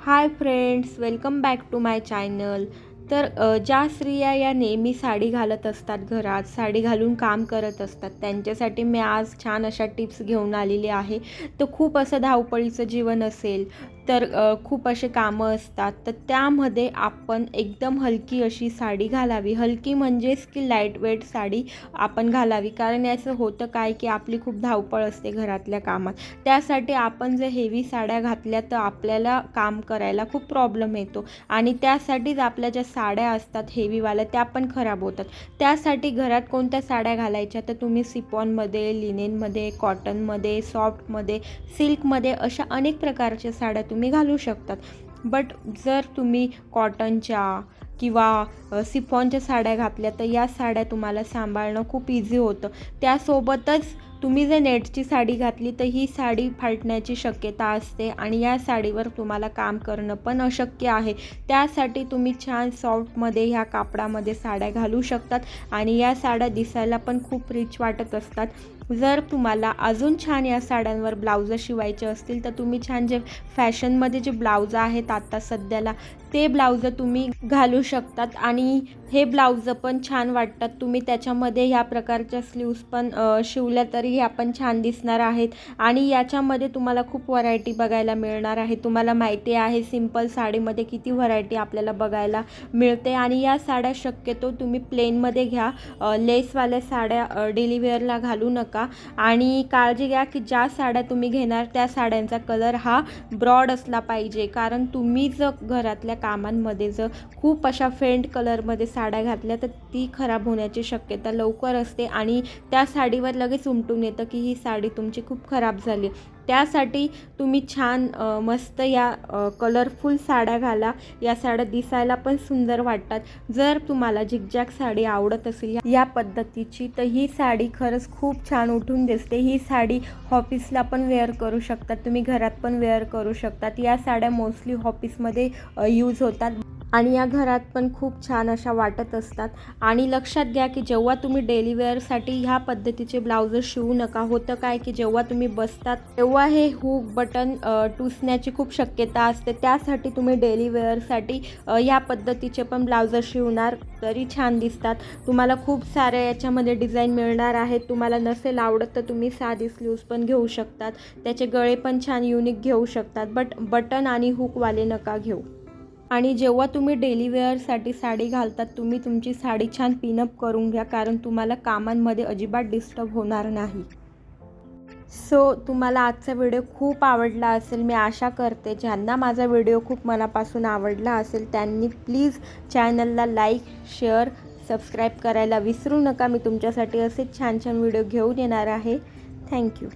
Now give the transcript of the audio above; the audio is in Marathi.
Hi friends welcome back to my channel. तर ज्या स्त्रिया या नेहमी साडी घालत असतात घरात साडी घालून काम करत असतात त्यांच्यासाठी मी आज छान अशा टिप्स घेऊन आलेली आहे. तर खूप असं धावपळीचं जीवन असेल तर खूप असे कामं असतात. तर त्यामध्ये आपण एकदम हलकी अशी साडी घालावी. हलकी म्हणजेच की लाइट वेट साडी आपण घालावी. कारण याचं होतं काय की आपली खूप धावपळ असते घरातल्या कामात. त्यासाठी आपण जर हेवी साड्या घातल्या तर आपल्याला काम करायला खूप प्रॉब्लेम येतो. आणि त्यासाठीच आपल्या ज्या साड्या असतात हेवीवाल्या त्या पण खराब होतात. त्यासाठी घरात कोणत्या साड्या घालायच्या तर तुम्ही सिपॉनमध्ये लिनेनमध्ये कॉटनमध्ये सॉफ्टमध्ये सिल्कमध्ये अशा अनेक प्रकारच्या साड्या तुम्ही घालू शकतात. बट जर तुम्ही कॉटनच्या किंवा सिफॉनच्या साड्या घातल्या तर या साड्या तुम्हाला सांभाळणं खूप इझी होतं. त्यासोबतच तुम्ही जर नेटची साडी घातली तर ही साडी फाटण्याची शक्यता असते आणि या साडीवर तुम्हाला काम करणं पण अशक्य आहे. त्यासाठी तुम्ही छान सॉफ्टमध्ये ह्या कापडामध्ये साड्या घालू शकतात आणि या साड्या दिसायला पण खूप रिच वाटत असतात. जर तुम्हाला अजून छान या साड्यांवर ब्लाउजं शिवायचे असतील तर तुम्ही छान जे फॅशनमध्ये जे ब्लाउज आहेत आत्ता सध्याला ते ब्लाउजं तुम्ही घालू शकतात. आणि हे ब्लाउजं पण छान वाटतात. तुम्ही त्याच्यामध्ये ह्या प्रकारच्या स्लीव्स पण शिवल्या तरी ह्या पण छान दिसणार आहेत. आणि याच्यामध्ये तुम्हाला खूप व्हरायटी बघायला मिळणार आहे. तुम्हाला माहिती आहे सिंपल साडीमध्ये किती व्हरायटी आपल्याला बघायला मिळते. आणि या साड्या शक्यतो तुम्ही प्लेनमध्ये घ्या. लेसवाल्या साड्या डेली घालू नका. आणि काळजी घ्या की ज्या साड्या तुम्ही घेणार त्या साड्यांचा कलर हा ब्रॉड असला पाहिजे. कारण तुम्ही जर घरातल्या कामांमध्ये जर खूप अशा फेंट कलरमध्ये साड्या घातल्या तर ती खराब होण्याची शक्यता लवकर असते. आणि त्या साडीवर लगेच उमटून येतं की ही साडी तुमची खूप खराब झाली. त्यासाठी तुम्ही छान मस्त या कलरफुल साड्या घाला. या साड्या दिसायला पण सुंदर वाटतात. जर तुम्हाला झिकझॅक साडी आवडत असेल या पद्धतीची तर ही साडी खरंच खूप छान उठून दिसते. ही साडी ऑफिसला पण वेअर करू शकतात. तुम्ही घरात पण वेअर करू शकतात. या साड्या मोस्टली ऑफिसमध्ये यूज होतात. आणि या घरात पण खूप छान अशा वाटत असतात. आणि लक्षात घ्या की जेव्हा तुम्ही डेली वेअरसाठी ह्या पद्धतीचे ब्लाउज शिवू नका होतं काय की जेव्हा तुम्ही बसतात तेव्हा हे हुक बटन टुसण्याची खूप शक्यता असते. त्यासाठी तुम्ही डेली वेअरसाठी ह्या पद्धतीचे पण ब्लाउज शिवणार तरी छान दिसतात. तुम्हाला खूप साऱ्या याच्यामध्ये डिझाईन मिळणार आहेत. तुम्हाला नसेल आवडत तर तुम्ही साधी स्लीव्ज पण घेऊ शकतात. त्याचे गळे पण छान युनिक घेऊ शकतात. बट बटन आणि हुकवाले नका घेऊ. आणि जेव्हा तुम्ही डेली वेअरसाठी साडी घालतात तुम्ही तुमची साडी छान पिनअप करून घ्या कारण तुम्हाला कामांमध्ये अजिबात डिस्टर्ब होणार नाही. सो तुम्हाला आजचा व्हिडिओ खूप आवडला असेल मी आशा करते ज्यांना माझा व्हिडिओ खूप मनापासून आवडला असेल त्यांनी प्लीज चॅनलला लाईक शेअर सबस्क्राईब करायला विसरू नका. मी तुमच्यासाठी असेच छान छान व्हिडिओ घेऊन येणार आहे. थँक्यू